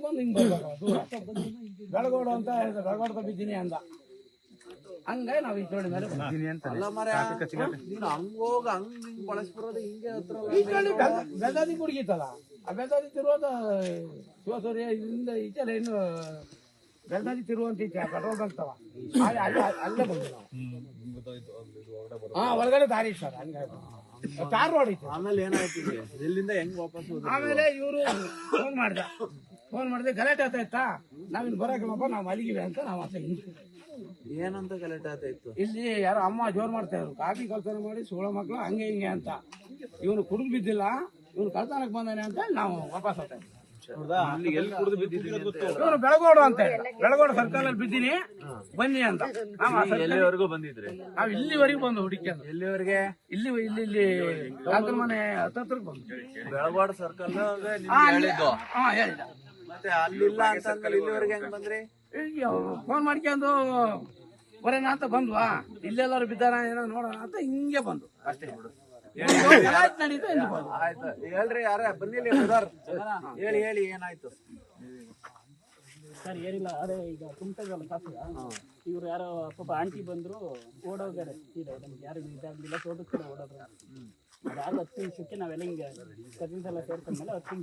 ಬಂದು ಹಿಂಗ್ ದೂರ ಬೆಳಗೋಡು ಅಂತ ಹೇಳಿದ್ರೆ ಬೆಳಗೋಡ್ದ ಬಿದ್ದೀನಿ ಅಂದ. ಹಂಗೆ ನಾವು ಈ ಚೋಳಿ ಮೇಲೆ. ಅಲ್ಲ ಮರ ನೀನು ಹಂಗ ಹೋಗ ಹಂಗ್ ಹಿಂಗ್ ಬಳಸ್ಬಿಡೋದು ಹಿಂಗೆ ಹತ್ರ ಬೆದ- ಬೆದಾದಿ ಕುಡುಗಿತ್ತಲ್ಲ ಆ ಬೆದಾದಿ ತಿರುವಾದ ಶಿವಸೂರ್ಯ ಇದರಿಂದ ಈಚೆಲ್ಲ ಇನ್ನು ಬೆದಾದಿ ತಿರುವಂತ ಈಚೆ ಪೆಟ್ರೋಲ್ ಬಂಕ್ತವ ಅಲ್ಲಿ ಬಂದ್ವಿ ನಾವು. ಹಾ ಒಳಗಡೆ ದಾರಿ ಸರ್ ಹಂಗಾಗಿ ತಾರ್ ರೋಡ್ ಇತ್ತು ಆಮೇಲೆ ಏನಾಯ್ತು ಇಲ್ಲಿ? ಎಲ್ಲಿಂದ ಹೆಂಗ್ ವಾಪಸ್ ಹೋದ್ರು? ಆಮೇಲೆ ಇವರು ಫೋನ್ ಮಾಡ್ದ. ಫೋನ್ ಮಾಡಿದೆ ಗಲಾಟೆ ಆತಾಯ್ತಾ ನಾವಿನ್ ಬರೋಕಲ್ಲಪ್ಪ ನಾವು ಮಲಗಿವೆ ಅಂತ ನಾವು ಹಿಂದೆ ಏನಂತ ಗಲಾಟೆ ಆತಾಯ್ತು ಇಲ್ಲಿ ಯಾರೋ ಅಮ್ಮ ಜೋರ್ ಮಾಡ್ತಾ ಇದ್ರು. ಕಾಫಿ ಕಳ್ತನ ಮಾಡಿ ಸೋಳ ಮಕ್ಳು ಹಂಗೆ ಹಿಂಗೆ ಅಂತ. ಇವನು ಕುಡಿದು ಬಿದ್ದಿಲ್ಲ ಇವನು ಕಳ್ತನಕ್ಕೆ ಬಂದಾನೆ ಅಂತ ಹೇಳಿ ನಾವು ವಾಪಸ್ ಹೋಗ್ತಾ ಇದ್ವಿ. ಇಲ್ಲಿ ಎಲ್ಲಿ ಕುಡಿದು ಬಿದ್ದಿದ್ದೀನಿ ಅಂತ ಬೆಳಗೋಡು ಅಂತ. ಅಲ್ಲಿ ಬೆಳಗೋಡು ಸರ್ಕಲಲ್ಲಿ ಬಿದ್ದೀನಿ ಬನ್ನಿ ಅಂತ. ಸರ್ಕಲ್- ಎಲ್ಲಿವರೆಗೂ ಬಂದಿದ್ರಿ? ನಾವು ಇಲ್ಲಿವರೆಗೂ ಬಂದು ಹುಡುಕಿ ಎಲ್ಲಿವರೆಗೆ? ಇಲ್ಲಿ ಇಲ್ಲಿ ಇಲ್ಲಿ ಕಾಕನ ಮನೆ ಹತ್ತಿರ ಬಂದು ಬೆಳಗೋಡು ಸರ್ಕಲ್ ಮತ್ತೆ ಅಲ್ಲಿಲ್ಲ ಅಂತ ಇಲ್ಲಿವರೆಗೆ ಹೆಂಗ್ ಬಂದ್ರಿ? ಫೋನ್ ಮಾಡ್ಕೊಂಡು ಬರೋಣ ಅಂತ ಬಂದ್ವಾ? ಇಲ್ಲೆಲ್ಲಾರು ಬಿದ್ದಾರ ಏನೋ ನೋಡೋಣ ಅಂತ ಹಿಂಗೆ ಬಂದು. ಅಷ್ಟೇ. ಆಯ್ತು. ಹೇಳ್ರಿ ಯಾರ ಬನ್ನಿಲಿ ಬ್ರದರ್ ಹೇಳಿ ಹೇಳಿ ಏನಾಯ್ತು? ಸರ್ ಏನಿಲ್ಲ ಅದೇ ಈಗ ಕುಂಟಾಗಲ್ಲ ಕಾಸು ಇವ್ರು ಯಾರೋ ಪಾಪ ಆಂಟಿ ಬಂದ್ರು ಓಡೋಗಾರೆ ಸೀದಾ ನಮ್ಗೆ ಯಾರು ಇದಾಗ್ಲಿಲ್ಲ ತೋಟದ ಕಡೆ ಓಡೋದ್ರು. ಅದಾದ ಹತ್ತು ನಿಮಿಷಕ್ಕೆ ನಾವೆಲ್ಲ ಹಿಂಗೆ ಕಸಿನ್ಸ್ ಎಲ್ಲ ಸೇರ್ಕೊಂಡ್ಮೇಲೆ ಹತ್ತು ನಿಮಿಷ